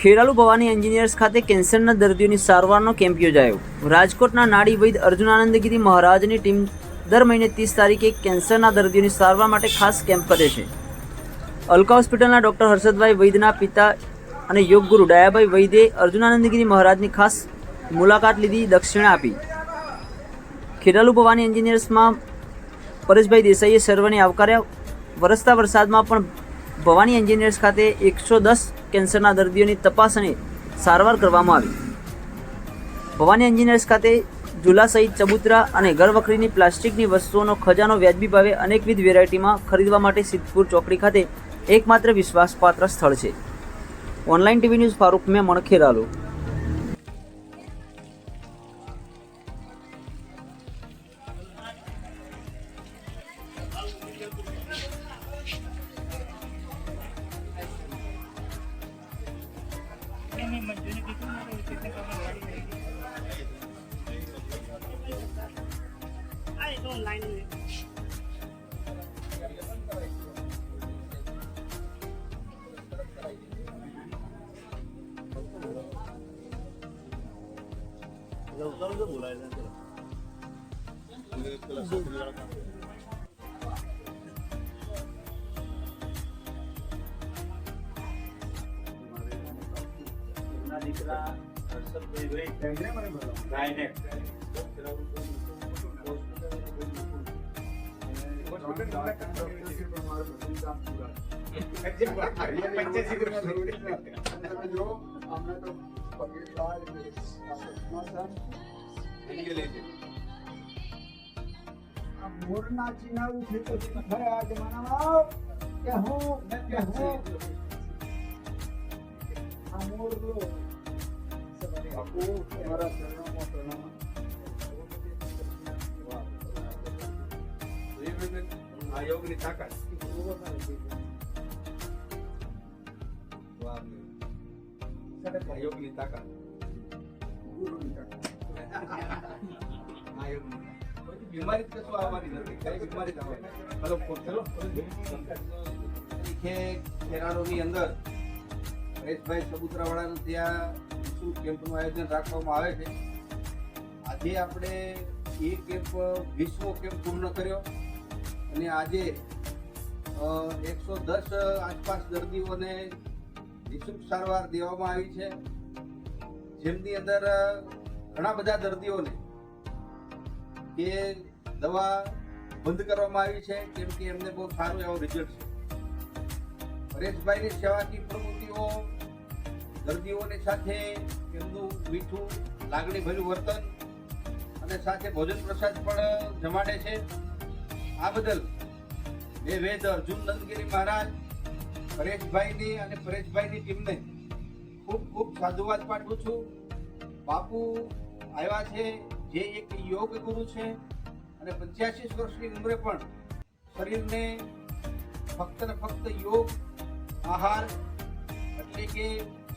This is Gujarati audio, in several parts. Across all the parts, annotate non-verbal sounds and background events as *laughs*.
ખેરાલુ ભવાની એન્જિનિયર્સ ખાતે કેન્સરના દર્દીઓની સારવારનો કેમ્પ યોજાયો. રાજકોટના નાડી વૈદ અર્જુનાનંદગીરી મહારાજની ટીમ દર મહિને ત્રીસ તારીખે કેન્સરના દર્દીઓની સારવાર માટે ખાસ કેમ્પ કરે છે. અલકા હોસ્પિટલના ડૉક્ટર હર્ષદભાઈ વૈદના પિતા અને યોગગુરુ ડાયાભાઈ વૈદે અર્જુનાનંદગીરી મહારાજની ખાસ મુલાકાત લીધી, દક્ષિણા આપી. ખેરાલુ ભવાની એન્જિનિયર્સમાં પરેશભાઈ દેસાઈએ સર્વને આવકાર્યા. વરસતા વરસાદમાં પણ ભવાની એન્જિનિયર્સ ખાતે એકસો દસ કેન્સરના દર્દીઓની તપાસ અને સારવાર કરવામાં આવી. ભવાની એન્જિનિયર્સ ખાતે ઝૂલા સહિત ચબૂતરા અને ઘરવખરીની પ્લાસ્ટિકની વસ્તુઓનો ખજાનો વ્યાજબી ભાવે અનેકવિધ વેરાયટીમાં ખરીદવા માટે સિદ્ધપુર ચોકડી ખાતે એકમાત્ર વિશ્વાસપાત્ર સ્થળ છે. ઓનલાઈન ટીવી ન્યૂઝ ફારૂક મેં મજૂરી કીધું તમે ગાડી લઈ આ તો લાઈન લઈ બોલાય મેમણ ખેરાલુ મોરના ચિનારું છે તો ખરા જમાનામાં કે હું કે હું આ મોર લો બાપુ તમારા ચરણોમાં પ્રણામ. આ યોગની તાકાત. આ યોગની તાકાત. ગુરુની તાકાત. આ યોગની બીમારી તો કશું આવવાની નથી. કઈ બીમારી જ નથી. હલો કે ખેરાળુની અંદર. પરેશભાઈ સબુતરાવાળાનું ત્યાં વિશ્વ કેમ્પનું આયોજન રાખવામાં આવે છે. આજે આપણે એ કેમ્પ, વિશ્વ કેમ્પ પૂર્ણ કર્યો અને આજે એકસો દસ આસપાસ દર્દીઓને નિઃશુલ્ક સારવાર દેવામાં આવી છે. જેમની અંદર ઘણા બધા દર્દીઓને એ દવા બંધ કરવામાં આવી છે, કેમ કે એમને બહુ સારું એવો રિઝલ્ટ છે. પરેશભાઈની સેવાકી પ્રવૃત્તિઓ દર્દીઓની સાથે એમનું મીઠું, લાગણી ભર્યું વર્તન અને સાથે ભોજન પ્રસાદ પણ જમાડે છે. આ બદલ મેં વેદ અર્જુન નંદગીરી મહારાજ, પરેશભાઈની અને પરેશભાઈની ટીમને ખૂબ ખૂબ સાધુવાદ પાઠવું છું. બાપુ આવ્યા છે, જે એક યોગ ગુરુ છે અને પંચ્યાસી વર્ષની ઉંમરે પણ શરીરને ફક્ત ને ફક્ત યોગ, આહાર એટલે કે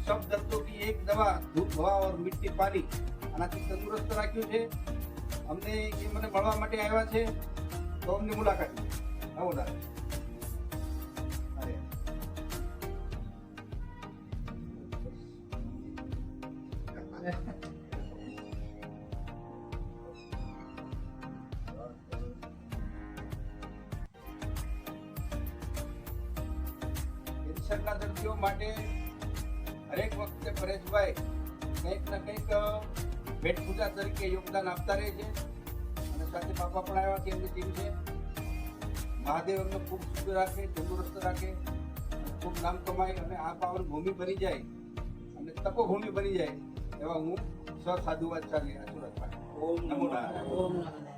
સબ દર્દો કી એક દવા, દૂધ, હવા ઓર મિટ્ટી પાણી આનાથી તંદુરસ્ત રાખ્યું છે. અમને એ મને મળવા માટે આવ્યા છે. તો અમને મુલાકાત. આવો કેન્સરના *laughs* દર્દીઓ માટે હરેક વખતે પરેશભાઈ કંઈક ને કંઈક ભેટ પૂજા તરીકે યોગદાન આપતા રહે છે. અને સાથે બાપા પણ આવ્યા છે એમની ટીમ છે. મહાદેવ એમને ખૂબ સુખ રાખે તંદુરસ્ત રાખે ખૂબ નામ કમાય અને આ પાવન ભૂમિ બની જાય. અને તકો ભૂમિ બની જાય એવા હું સસાધુવાદ ચાલી આ સુરતમાં ઓમ નમો. નારાયણ